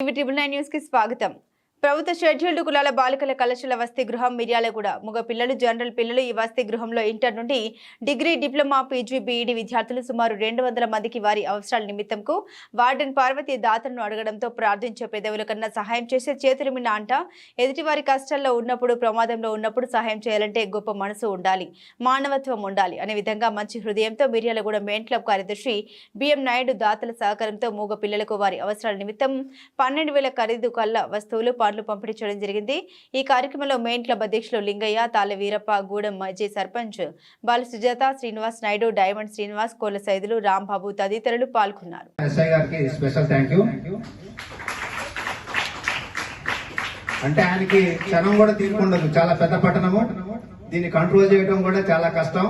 TV triple nine news కి స్వాగతం ప్రభుత్వ షెడ్యూల్డ్ కులాల బాలికల కళాశాల వసతి గృహం మిర్యాలగూడ. మగ పిల్లలు జనరల్ పిల్లలు ఈ వసతి గృహంలో ఇంటర్ నుండి డిగ్రీ డిప్లొమా పీజీ బీఈడి విద్యార్థులు సుమారు రెండు వందల మందికి వారి అవసరాల నిమిత్తంకు వార్డెన్ పార్వతి దాతలను అడగడంతో ప్రార్థించే పెదవుల కన్నా సహాయం చేసే చేతురిమిన అంట. ఎదుటివారి కష్టాల్లో ఉన్నప్పుడు ప్రమాదంలో ఉన్నప్పుడు సహాయం చేయాలంటే గొప్ప మనసు ఉండాలి మానవత్వం ఉండాలి అనే విధంగా మంచి హృదయంతో మిర్యాలగూడ మెయిన్ క్లబ్ కార్యదర్శి బిఎం నాయుడు దాతల సహకారంతో మూగ పిల్లలకు వారి అవసరాల నిమిత్తం పన్నెండు వేల ఖరీదు కళ్ళ వస్తువులు పండ్లు పంపిణీ చేయడం జరిగింది. ఈ కార్యక్రమంలో మెయిన్ క్లబ్ అధ్యక్షులు లింగయ్య తాళ్ళ వీరప్ప గూడెం మాజీ సర్పంచ్ బాల సుజాత శ్రీనివాస్ నాయుడు డైమండ్ శ్రీనివాస్ కోల సైదులు రాంబాబు తదితరులు పాల్గొన్నారు. అంటే ఆయనకి క్షణం కూడా తీసుకుండదు చాలా పెద్ద పట్టణము. దీన్ని కంట్రోల్ చేయడం కూడా చాలా కష్టం.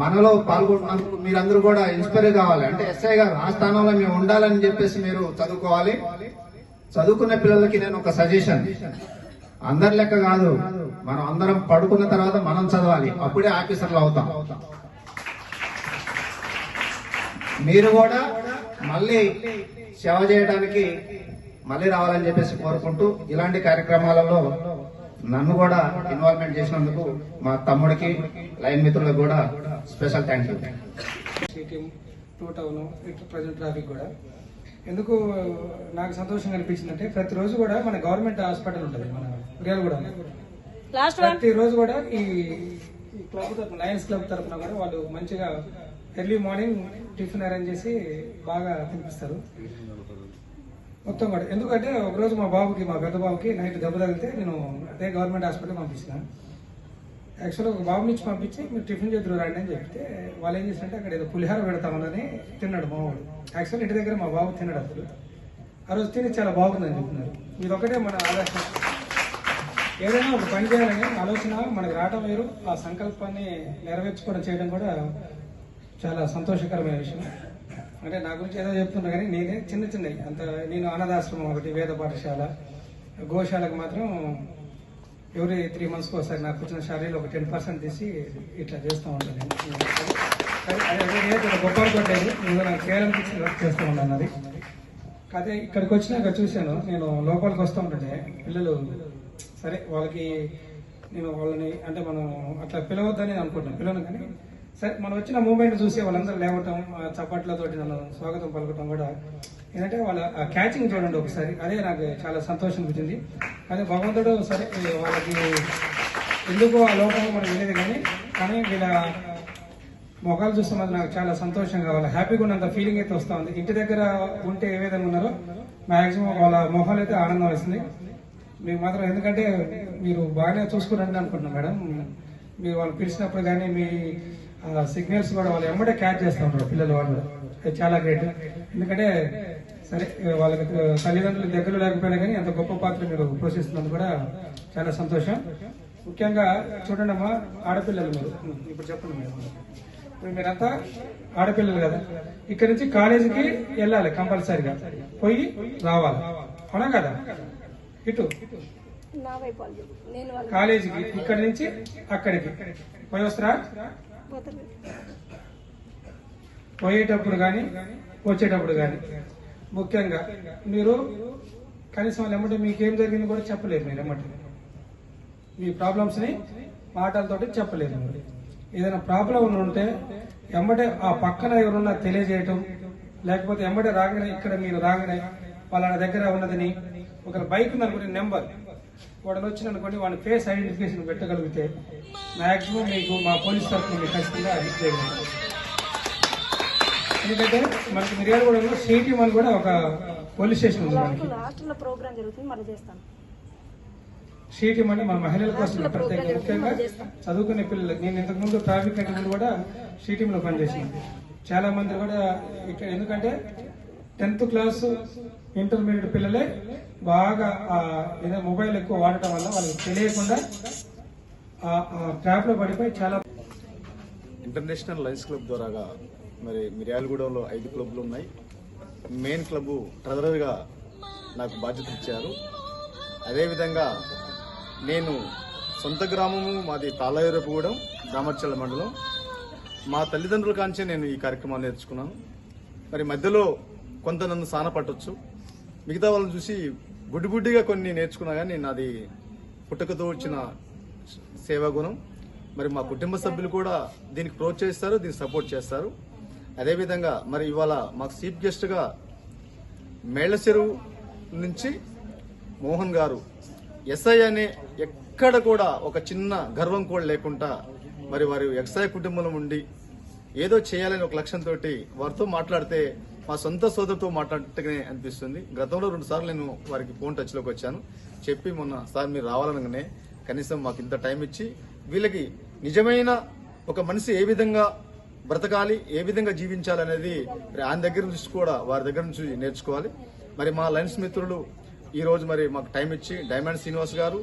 మనలో పాల్గొన్నందుకు మీరందరూ కూడా ఇన్స్పైర్ కావాలి. అంటే ఎస్ఐ గారు ఆ స్థానంలో మేము ఉండాలని చెప్పేసి మీరు చదువుకోవాలి. చదువుకున్న పిల్లలకి నేను ఒక సజెషన్ అందరి లెక్క కాదు మనం అందరం పడుకున్న తర్వాత మనం చదవాలి. అప్పుడే ఆఫీసర్లు అవుతాం. మీరు కూడా మళ్ళీ సేవ చేయడానికి మళ్ళీ రావాలని చెప్పేసి కోరుకుంటూ ఇలాంటి కార్యక్రమాలలో నన్ను కూడా ఇన్వాల్వ్మెంట్ చేసినందుకు మా తమ్ముడికి లైన్ మిత్రులకు కూడా special thank you two town present traffic కూడా. ఎందుకు నాకు సంతోషంగా అనిపించిందంటే ప్రతిరోజు కూడా మన గవర్నమెంట్ హాస్పిటల్ ఉంటుంది మన కూడా ప్రతిరోజు కూడా ఈ క్లబ్ తరఫున లయన్స్ క్లబ్ తరఫున కూడా వాళ్ళు మంచిగా ఎర్లీ మార్నింగ్ టిఫిన్ అరేంజ్ చేసి బాగా తినిపిస్తారు. మొత్తం కూడా. ఎందుకంటే ఒకరోజు మా బాబుకి మా పెద్ద బాబుకి నైట్ దెబ్బ తగిలితే నేను అదే గవర్నమెంట్ హాస్పిటల్ పంపించిన యాక్చువల్గా ఒక బాబు నుంచి పంపించి మీరు టిఫిన్ చేద్దరు రండి అని చెప్తే వాళ్ళు ఏం చేశారంటే అక్కడ ఏదో పులిహార పెడతామని తిన్నాడు మా వాడు. యాక్చువల్ ఇంటి దగ్గర మా బాబు తిన్నాడు అప్పుడు ఆ రోజు తిని చాలా బాగుందని చెప్తున్నారు. ఇది ఒకటే మన ఆలోచన ఏదైనా ఒక పని చేయాలని ఆలోచన మనకు రావటం వేరు. ఆ సంకల్పాన్ని నెరవేర్చుకోవడం చేయడం కూడా చాలా సంతోషకరమైన విషయం. అంటే నా గురించి ఏదో చెప్తున్నా కానీ నేనే చిన్న చిన్నవి. అంత నేను అనాథాశ్రమం ఒకటి వేద పాఠశాల గోశాలకు మాత్రం ఎవరి త్రీ మంత్స్కి ఒకసారి నాకు వచ్చిన శాలరీలో ఒక టెన్ పర్సెంట్ తీసి ఇట్లా చేస్తూ ఉంటాను నేను. గొప్ప అనుకోవట్లేదు ఏదో నాకు చేయాలనిపించిన వర్క్ చేస్తూ ఉన్నాను అది అదే ఇక్కడికి వచ్చినాక చూశాను నేను లోపలికి వస్తూ ఉంటుంటే పిల్లలు సరే వాళ్ళకి నేను వాళ్ళని అంటే మనం అట్లా పిలవద్దని అనుకుంటున్నాను. పిల్లలు కానీ సరే మనం వచ్చిన మూమెంట్ చూసి వాళ్ళందరూ లేవటం చప్పట్లతో చప్పట్లతోటి నన్ను స్వాగతం పలకటం కూడా ఏంటంటే వాళ్ళ క్యాచింగ్ చూడండి ఒకసారి. అదే నాకు చాలా సంతోషం అనిపించింది. అదే భగవంతుడు సరే వాళ్ళకి ఎందుకు ఆ లోపల మనం తెలియదు కానీ కానీ వీళ్ళ మొఖాలు చూస్తే నాకు చాలా సంతోషంగా వాళ్ళ హ్యాపీగా ఉన్నంత ఫీలింగ్ అయితే వస్తూ ఉంది. ఇంటి దగ్గర ఉంటే ఏ విధంగా ఉన్నారో మాక్సిమం వాళ్ళ మొహాలు అయితే ఆనందం వస్తుంది. మీకు మాత్రం ఎందుకంటే మీరు బాగానే చూసుకున్నారని అనుకుంటున్నాం మేడం. మీరు వాళ్ళు పిలిచినప్పుడు కానీ మీ సిగ్నల్స్ కూడా వాళ్ళు ఎమ్మటే క్యాచ్ చేస్తూ ఉంటారు పిల్లలు వాళ్ళు. అది చాలా గ్రేట్ ఎందుకంటే సరే వాళ్ళకి తల్లిదండ్రులు దగ్గర లేకపోయినా కానీ అంత గొప్ప పాత్ర మీరు పోషిస్తున్నందుకు కూడా చాలా సంతోషం. ముఖ్యంగా చూడండి అమ్మా ఆడపిల్లలు మీరు. ఇప్పుడు చెప్పండి ఇప్పుడు మీరంతా ఆడపిల్లలు కదా. ఇక్కడ నుంచి కాలేజీకి వెళ్ళాలి కంపల్సరీగా. పోయి రావాలి. అవునా కదా? ఇటు. కాలేజీకి ఇక్కడ నుంచి అక్కడికి. పోయి వస్తారా? పోయేటప్పుడు కానీ వచ్చేటప్పుడు కానీ ముఖ్యంగా మీరు కనీసం వాళ్ళు మీకేం జరిగింది కూడా చెప్పలేదు మీరు ఎమ్మటే మీ ప్రాబ్లమ్స్ని మాటలతోటి చెప్పలేదు ఏదైనా ప్రాబ్లం ఉంటే ఎమ్మటే ఆ పక్కన ఎవరున్నా తెలియజేయటం లేకపోతే ఎమ్మటే రాగానే ఇక్కడ మీరు రాగానే వాళ్ళ దగ్గర ఉన్నదని ఒక బైక్ ఉందనుకోండి నెంబర్. వాడు వచ్చిన అనుకోండి వాడి ఫేస్ ఐడెంటిఫికేషన్ పెట్టగలిగితే మాక్సిమం మీకు మా పోలీస్ తరఫున మీకు ఖచ్చితంగా చేయగలుగుతాం ఎందుకంటే మనకి మిర్యాలగూడలో సిటీ అని కూడా ఒక పోలీస్ స్టేషన్ ఉంది మనకి. హాస్టల్లో ప్రోగ్రామ్ జరుగుతుంది మళ్ళీ చేస్తాను. సిటీ అంటే మన మహిళల కోసం ప్రత్యేక ముఖ్యంగా చదువుకునే పిల్లలు నేను ఇంతకు ముందు ట్రాఫిక్ కంట్రోల్ కూడా సిటీలో పనిచేసాను చాలా మంది కూడా ఇక్కడ ఎందుకంటే టెన్త్ క్లాస్ ఇంటర్మీడియట్ పిల్లలే బాగా ఆ ఏదో మొబైల్ ఎక్కువ వాడటం వల్ల వాళ్ళకి తెలియకుండా ట్రాప్లో పడిపోయి చాలా ఇంటర్నేషనల్ లయన్స్ క్లబ్ ద్వారాగా మరి మిర్యాలగూడెంలో ఐదు క్లబ్లు ఉన్నాయి. మెయిన్ క్లబ్ ట్రెజరర్గా నాకు బాధ్యత ఇచ్చారు. అదేవిధంగా నేను సొంత గ్రామము మాది తాళయూరపుగూడెం దామర్చల్ల మండలం. మా తల్లిదండ్రుల కాంచే నేను ఈ కార్యక్రమాన్ని నేర్చుకున్నాను. మరి మధ్యలో కొంత నన్ను సాన పట్టొచ్చు. మిగతా వాళ్ళని చూసి బుడ్డిబుడ్డిగా కొన్ని నేర్చుకున్నా కానీ నాది పుట్టుకతో వచ్చిన సేవా గుణం. మరి మా కుటుంబ సభ్యులు కూడా దీనికి ప్రోత్సహిస్తారు దీనికి సపోర్ట్ చేస్తారు. అదేవిధంగా మరి ఇవాళ మాకు చీఫ్ గెస్ట్గా మేళ్ళ చెరువు నుంచి మోహన్ గారు ఎస్ఐ అనే ఎక్కడ కూడా ఒక చిన్న గర్వం కూడా లేకుండా మరి వారి ఎస్ఐ కుటుంబంలో ఉండి ఏదో చేయాలని ఒక లక్ష్యంతో వారితో మాట్లాడితే మా సొంత సోదరుతో మాట్లాడటమే అనిపిస్తుంది. గతంలో రెండు సార్లు నేను వారికి ఫోన్ టచ్లోకి వచ్చాను. చెప్పి మొన్న సార్ మీరు రావాలనగానే కనీసం మాకు ఇంత టైం ఇచ్చి వీళ్ళకి నిజమైన ఒక మనిషి ఏ విధంగా బ్రతకాలి ఏ విధంగా జీవించాలి అనేది మరి ఆయన దగ్గర నుంచి కూడా వారి దగ్గర నుంచి నేర్చుకోవాలి. మరి మా లైన్స్ మిత్రులు ఈ రోజు మరి మాకు టైం ఇచ్చి డైమండ్ శ్రీనివాస్ గారు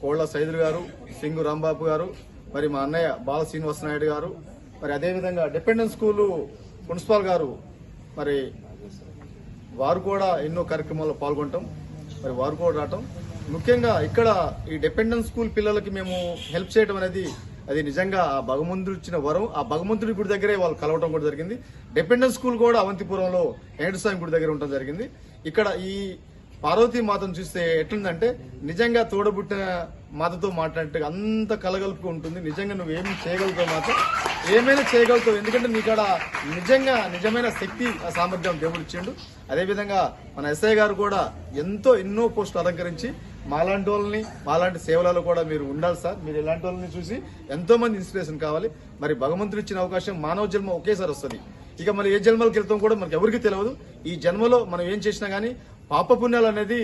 కోళ్ళ సైదులు గారు సింగు రాంబాబు గారు మరి మా అన్నయ్య బాల శ్రీనివాస నాయుడు గారు మరి అదేవిధంగా డిపెండెన్స్ స్కూలు ప్రిన్సిపాల్ గారు మరి వారు కూడా ఎన్నో కార్యక్రమాల్లో పాల్గొనటం మరి వారు కూడా రావటం. ముఖ్యంగా ఇక్కడ ఈ డిపెండెంట్ స్కూల్ పిల్లలకి మేము హెల్ప్ చేయడం అనేది అది నిజంగా ఆ భగవంతుడు ఇచ్చిన వరం. ఆ భగవంతుడి గుడి దగ్గరే వాళ్ళు కలవటం కూడా జరిగింది. డిపెండెంట్ స్కూల్ కూడా అవంతిపురంలో వెంకటస్వామి గుడి దగ్గర ఉండటం జరిగింది. ఇక్కడ ఈ పార్వతీ మాతను చూస్తే ఎట్లుందంటే నిజంగా తోడబుట్టిన మాతతో మాట్లాడేట అంత కలగలుపు ఉంటుంది. నిజంగా నువ్వు ఏమి చేయగలుగుతావు మాత? ఏమైనా చేయగలుగుతావు. ఎందుకంటే నీకాడ నిజంగా నిజమైన శక్తి ఆ సామర్థ్యం దేవుడిచ్చిండు అదేవిధంగా మన ఎస్ఐ గారు కూడా ఎంతో ఎన్నో పోస్టులు అలంకరించి మాలాంటి వాళ్ళని మాలాంటి సేవలలో కూడా మీరు ఉండాలి సార్. మీరు ఇలాంటి వాళ్ళని చూసి ఎంతో మంది ఇన్స్పిరేషన్ కావాలి. మరి భగవంతుడు ఇచ్చిన అవకాశం మానవ జన్మ ఒకేసారి వస్తుంది. ఇక మరి ఏ జన్మలకు వెళ్తాం కూడా మనకు ఎవరికి తెలియదు. ఈ జన్మలో మనం ఏం చేసినా గానీ పాప పుణ్యాలు అనేది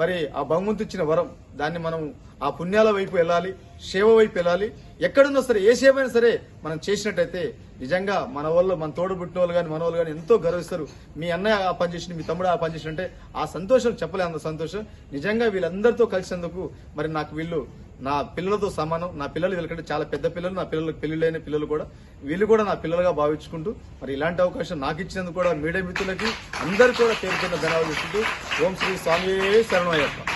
మరి ఆ భగవంతు ఇచ్చిన వరం దాన్ని మనం ఆ పుణ్యాల వైపు వెళ్ళాలి సేవ వైపు వెళ్ళాలి. ఎక్కడున్నా సరే ఏ సేవ అయినా సరే మనం చేసినట్టయితే నిజంగా మన వాళ్ళు మన తోడు పుట్టిన వాళ్ళు కానీ మన వాళ్ళు కానీ ఎంతో గర్విస్తారు. మీ అన్నయ్య ఆ పని చేసిన మీ తమ్ముడు ఆ పని చేసినంటే ఆ సంతోషం చెప్పలే అంత సంతోషం. నిజంగా వీళ్ళందరితో కలిసినందుకు మరి నాకు వీళ్ళు నా పిల్లలతో సమానం. నా పిల్లలు వీళ్ళకంటే చాలా పెద్ద పిల్లలు నా పిల్లలకు పెళ్ళిళ్ళైన పిల్లలు కూడా. వీళ్ళు కూడా నా పిల్లలుగా భావించుకుంటూ మరి ఇలాంటి అవకాశం నాకు ఇచ్చినందుకు కూడా మీడియా మిత్రులకి అందరూ కూడా పేర్కొన్న కింద ధన్యవాదాలు ఓం శ్రీ స్వామి శరణయ్యప్ప